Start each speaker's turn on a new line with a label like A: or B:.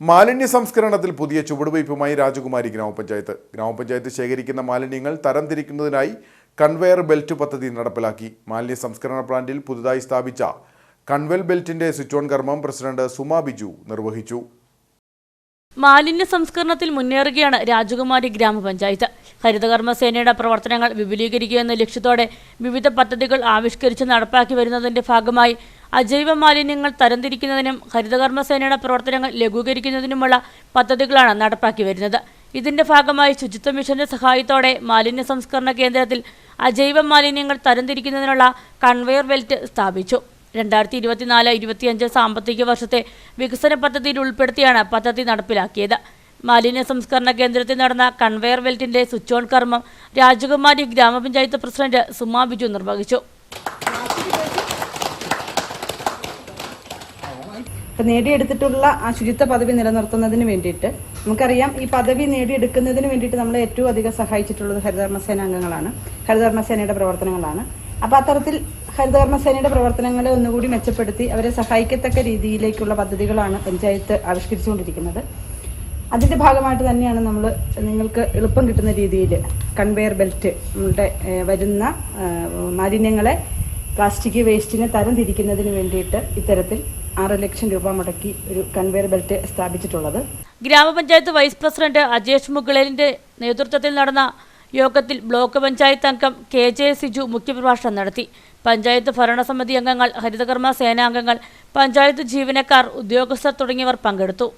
A: മാലിന്യ സംസ്കരണത്തിൽ പുതിയ ചുവടുവയ്പുമായി രാജകുമാരി ഗ്രാമപഞ്ചായത്ത്. ഗ്രാമപഞ്ചായത്ത് ശേഖരിക്കുന്ന മാലിന്യങ്ങൾ തരംതിരിക്കുന്നതിനായി കൺവെയർ ബെൽറ്റ് പദ്ധതി നടപ്പിലാക്കി. മാലിന്യ സംസ്കരണ പ്ലാന്റിൽ പുതുതായി സ്ഥാപിച്ച കൺവെൽ ബെൽറ്റിന്റെ സ്വിച്ച് ഓൺ കർമ്മം പ്രസിഡന്റ് സുമ ബിജു നിർവഹിച്ചു.
B: മാലിന്യ സംസ്കരണത്തിൽ മുന്നേറുകയാണ് രാജകുമാരി ഗ്രാമപഞ്ചായത്ത്. ഹരിതകർമ്മ സേനയുടെ പ്രവർത്തനങ്ങൾ വിപുലീകരിക്കുക എന്ന ലക്ഷ്യത്തോടെ വിവിധ പദ്ധതികൾ ആവിഷ്കരിച്ച് നടപ്പാക്കി വരുന്നതിന്റെ ഭാഗമായി അജൈവ മാലിന്യങ്ങൾ തരംതിരിക്കുന്നതിനും ഹരിതകർമ്മസേനയുടെ പ്രവർത്തനങ്ങൾ ലഘൂകരിക്കുന്നതിനുമുള്ള പദ്ധതികളാണ് നടപ്പാക്കി വരുന്നത്. ഇതിന്റെ ഭാഗമായി ശുചിത്വ മിഷന്റെ സഹായത്തോടെ മാലിന്യ സംസ്കരണ കേന്ദ്രത്തിൽ അജൈവ മാലിന്യങ്ങൾ തരംതിരിക്കുന്നതിനുള്ള കൺവെയർ ബെൽറ്റ് സ്ഥാപിച്ചു. രണ്ടായിരത്തി ഇരുപത്തിനാല് ഇരുപത്തിയഞ്ച് സാമ്പത്തിക വർഷത്തെ വികസന പദ്ധതിയിൽ ഉൾപ്പെടുത്തിയാണ് പദ്ധതി നടപ്പിലാക്കിയത്. മാലിന്യ സംസ്കരണ കേന്ദ്രത്തിൽ നടന്ന കൺവെയർ ബെൽറ്റിന്റെ സ്വിച്ച് ഓൺ കർമ്മം രാജകുമാരി ഗ്രാമപഞ്ചായത്ത് പ്രസിഡന്റ് സുമാ ബിജു നിർവഹിച്ചു.
C: ഇപ്പം നേടിയെടുത്തിട്ടുള്ള ആ ശുചിത്വ പദവി നിലനിർത്തുന്നതിന് വേണ്ടിയിട്ട് നമുക്കറിയാം ഈ പദവി നേടിയെടുക്കുന്നതിന് വേണ്ടിയിട്ട് നമ്മളെ ഏറ്റവും അധികം സഹായിച്ചിട്ടുള്ളത് ഹരിതകർമ്മസേന അംഗങ്ങളാണ്. ഹരിതകർമ്മസേനയുടെ പ്രവർത്തനങ്ങളാണ്. അപ്പോൾ അത്തരത്തിൽ ഹരിതകർമ്മസേനയുടെ പ്രവർത്തനങ്ങളെ ഒന്നുകൂടി മെച്ചപ്പെടുത്തി അവരെ സഹായിക്കത്തക്ക രീതിയിലേക്കുള്ള പദ്ധതികളാണ് പഞ്ചായത്ത് ആവിഷ്കരിച്ചുകൊണ്ടിരിക്കുന്നത്. അതിന്റെ ഭാഗമായിട്ട് തന്നെയാണ് നമ്മൾ നിങ്ങൾക്ക് എളുപ്പം കിട്ടുന്ന രീതിയിൽ കൺവെയർ ബെൽറ്റ് നമ്മളുടെ വരുന്ന മാലിന്യങ്ങളെ പ്ലാസ്റ്റിക് വേസ്റ്റിനെ തരം തിരിക്കുന്നതിന് വേണ്ടിയിട്ട് ഇത്തരത്തിൽ ആറ് ലക്ഷം രൂപ മുടക്കി ഒരു കൺവെയർ ബെൽറ്റ് സ്ഥാപിച്ചിട്ടുള്ളത്.
B: ഗ്രാമപഞ്ചായത്ത് വൈസ് പ്രസിഡന്റ് അജേഷ് മുകളേലിന്റെ നേതൃത്വത്തിൽ നടന്ന യോഗത്തിൽ ബ്ലോക്ക് പഞ്ചായത്ത് അംഗം കെ ജെ സിജു മുഖ്യപ്രഭാഷണം നടത്തി. പഞ്ചായത്ത് ഭരണസമിതി അംഗങ്ങൾ ഹരിതകർമ്മ സേനാംഗങ്ങൾ പഞ്ചായത്ത് ജീവനക്കാർ ഉദ്യോഗസ്ഥർ തുടങ്ങിയവർ പങ്കെടുത്തു.